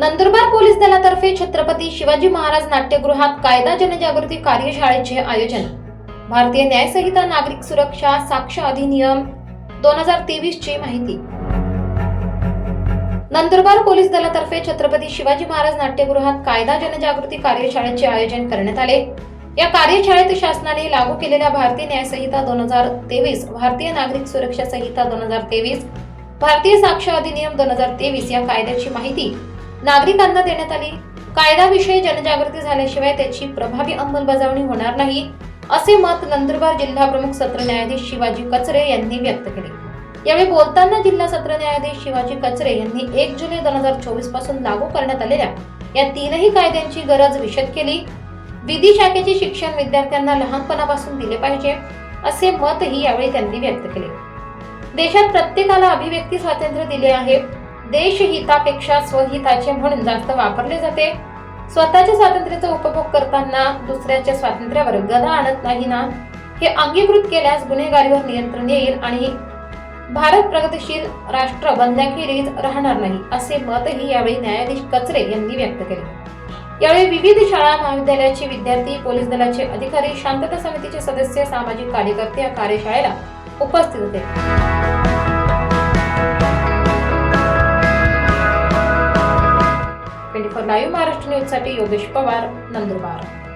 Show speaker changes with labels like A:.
A: Nandurbar police दलातर्फे छत्रपती शिवाजी महाराज नाट्यगृहात कायदा जनजागृती कार्यशाळेचे आयोजन. भारतीय न्यायसंहिता नागरिक सुरक्षा साक्ष अधिनियम दोन हजार तेवीस ची माहिती. नंदुरबार पोलीस दलातर्फे छत्रपती शिवाजी महाराज नाट्यगृहात कायदा जनजागृती कार्यशाळेचे आयोजन करण्यात आले. या कार्यशाळेत शासनाने लागू केलेल्या भारतीय न्यायसंहिता दोन हजार तेवीस भारतीय नागरिक सुरक्षा संहिता दोन हजार तेवीस भारतीय साक्ष अधिनियम दोन हजार तेवीस या कायद्याची माहिती नागरिकांना देण्यात आली. कायद्याविषयी जनजागृती झाल्याशिवाय त्याची प्रभावी अंमलबजावणी होणार नाही असे मत नंदुरबार जिल्हा प्रमुख सत्र न्यायाधीश शिवाजी कचरे यांनी व्यक्त केले. यावेळी बोलताना जिल्हा सत्र न्यायाधीश शिवाजी कचरे यांनी एक जुलै दोन हजार चोवीसपासून लागू करण्यात आलेल्या या तीनही कायद्यांची गरज विशद केली. विधी शाखेचे शिक्षण विद्यार्थ्यांना लहानपणापासून दिले पाहिजे असे मतही यावेळी त्यांनी व्यक्त केले. देशात प्रत्येकाला अभिव्यक्ती स्वातंत्र्य दिले आहे. देशहितापेक्षा स्वहिताचे म्हणून जास्त वापरले जाते. स्वतःच्या स्वातंत्र्याचा उपभोग करताना दुसऱ्याच्या स्वातंत्र्यावर गदा आणत नाही ना? हे अंगीकृत केल्यास गुन्हेगारीवर नियंत्रण येईल आणि भारत प्रगतीशील राष्ट्र बनण्याखेरीज राहणार नाही असे मतही यावेळी न्यायाधीश कचरे यांनी व्यक्त केले. यावेळी विविध शाळा महाविद्यालयाचे विद्यार्थी पोलीस दलाचे अधिकारी शांतता समितीचे सदस्य सामाजिक कार्यकर्ते या कार्यशाळेला उपस्थित होते. ट्वेंटी फोर लाईव्ह महाराष्ट्र न्यूजसाठी योगेश पवार नंदुरबार.